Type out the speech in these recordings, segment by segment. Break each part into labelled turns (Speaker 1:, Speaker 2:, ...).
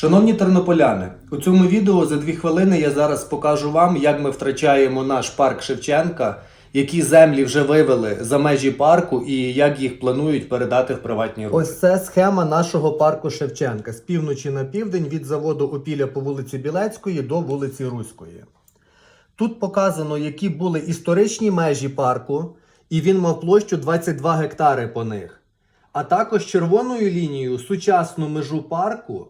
Speaker 1: Шановні тернополяни, у цьому відео за дві хвилини я зараз покажу вам, як ми втрачаємо наш парк Шевченка, які землі вже вивели за межі парку і як їх планують передати в приватні руки. Ось це схема нашого парку Шевченка з півночі на південь від заводу Опілля по вулиці Білецької до вулиці Руської. Тут показано, які були історичні межі парку, і він мав площу 22 гектари по них. А також червоною лінією сучасну межу парку,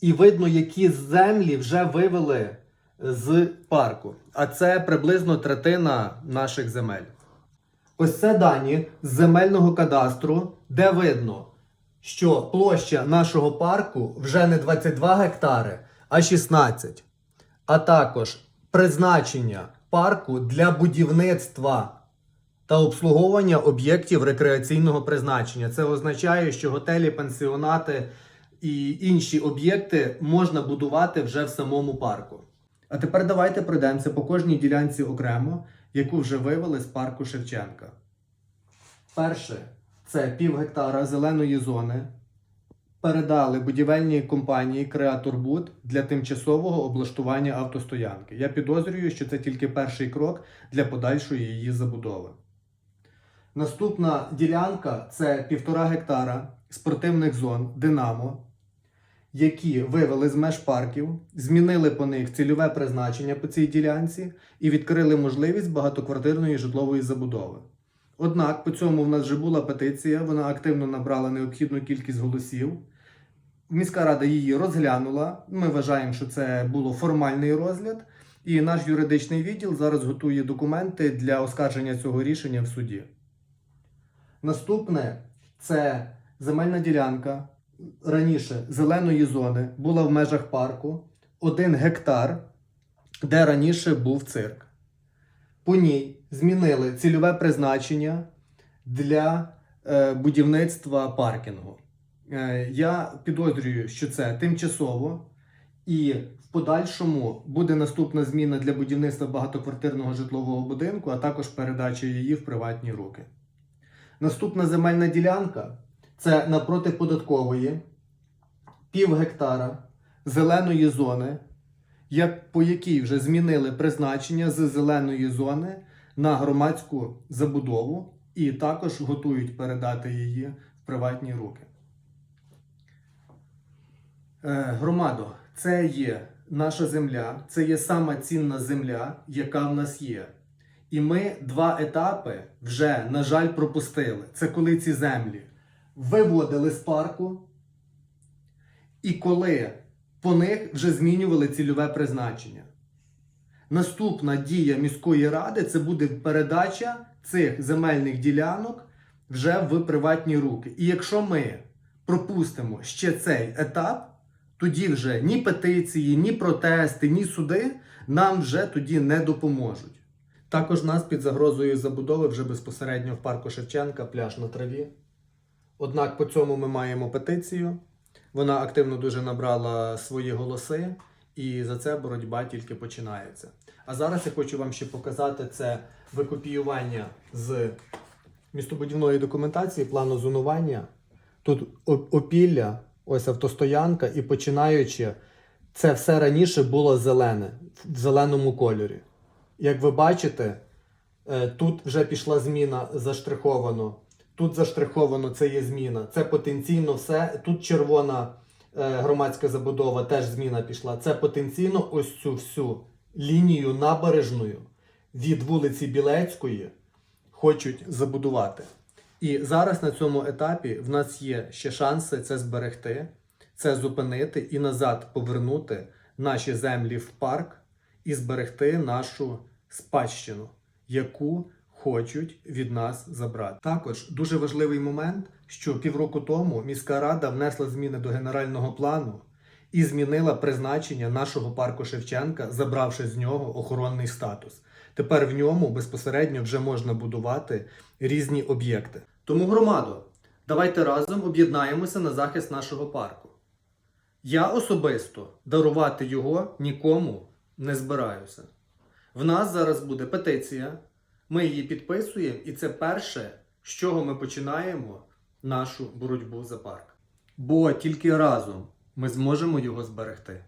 Speaker 1: і видно, які землі вже вивели з парку. А це приблизно третина наших земель. Ось це дані з земельного кадастру, де видно, що площа нашого парку вже не 22 гектари, а 16 а також призначення парку для будівництва та обслуговування об'єктів рекреаційного призначення. Це означає, що готелі, пансіонати і інші об'єкти можна будувати вже в самому парку. А тепер давайте пройдемося по кожній ділянці окремо, яку вже вивели з парку Шевченка. Перше це пів гектара зеленої зони, передали будівельній компанії Креатурбуд для тимчасового облаштування автостоянки. Я підозрюю, що це тільки перший крок для подальшої її забудови. Наступна ділянка це півтора гектара спортивних зон Динамо, які вивели з меж парків, змінили по них цільове призначення по цій ділянці і відкрили можливість багатоквартирної житлової забудови. Однак по цьому в нас вже була петиція, вона активно набрала необхідну кількість голосів. Міська рада її розглянула. Ми вважаємо, що це було формальний розгляд, і наш юридичний відділ зараз готує документи для оскарження цього рішення в суді. Наступне це земельна ділянка раніше зеленої зони була в межах парку, один гектар, де раніше був цирк. По ній змінили цільове призначення для е, будівництва паркінгу. Е, я підозрюю, що це тимчасово, і в подальшому буде наступна зміна для будівництва багатоквартирного житлового будинку, а також передача її в приватні руки. Наступна земельна ділянка це напроти податкової, пів гектара зеленої зони, як, по якій вже змінили призначення з зеленої зони на громадську забудову і також готують передати її в приватні руки. Е, громадо, це є наша земля, це є сама цінна земля, яка в нас є. І ми два етапи вже, на жаль, пропустили. Це коли ці землі виводили з парку, і коли по них вже змінювали цільове призначення. Наступна дія міської ради це буде передача цих земельних ділянок вже в приватні руки. І якщо ми пропустимо ще цей етап, тоді вже ні петиції, ні протести, ні суди нам вже тоді не допоможуть. Також нас під загрозою забудови вже безпосередньо в парку Шевченка, пляж на траві. Однак по цьому ми маємо петицію. Вона активно дуже набрала свої голоси, і за це боротьба тільки починається. А зараз я хочу вам ще показати це викопіювання з містобудівної документації, плану зонування. Тут опілля, ось автостоянка, і починаючи, це все раніше було зелене, в зеленому кольорі. Як ви бачите, е, тут вже пішла зміна заштриховано. Тут заштриховано це є зміна. Це потенційно все. Тут червона е, громадська забудова, теж зміна пішла. Це потенційно ось цю всю лінію набережною від вулиці Білецької хочуть забудувати. І зараз на цьому етапі в нас є ще шанси це зберегти, це зупинити і назад повернути наші землі в парк і зберегти нашу спадщину, яку хочуть від нас забрати. Також дуже важливий момент, що півроку тому міська рада внесла зміни до генерального плану і змінила призначення нашого парку Шевченка, забравши з нього охоронний статус. Тепер в ньому безпосередньо вже можна будувати різні об'єкти. Тому громадо, давайте разом об'єднаємося на захист нашого парку. Я особисто дарувати його нікому не збираюся. В нас зараз буде петиція, ми її підписуємо, і це перше, з чого ми починаємо нашу боротьбу за парк. Бо тільки разом ми зможемо його зберегти.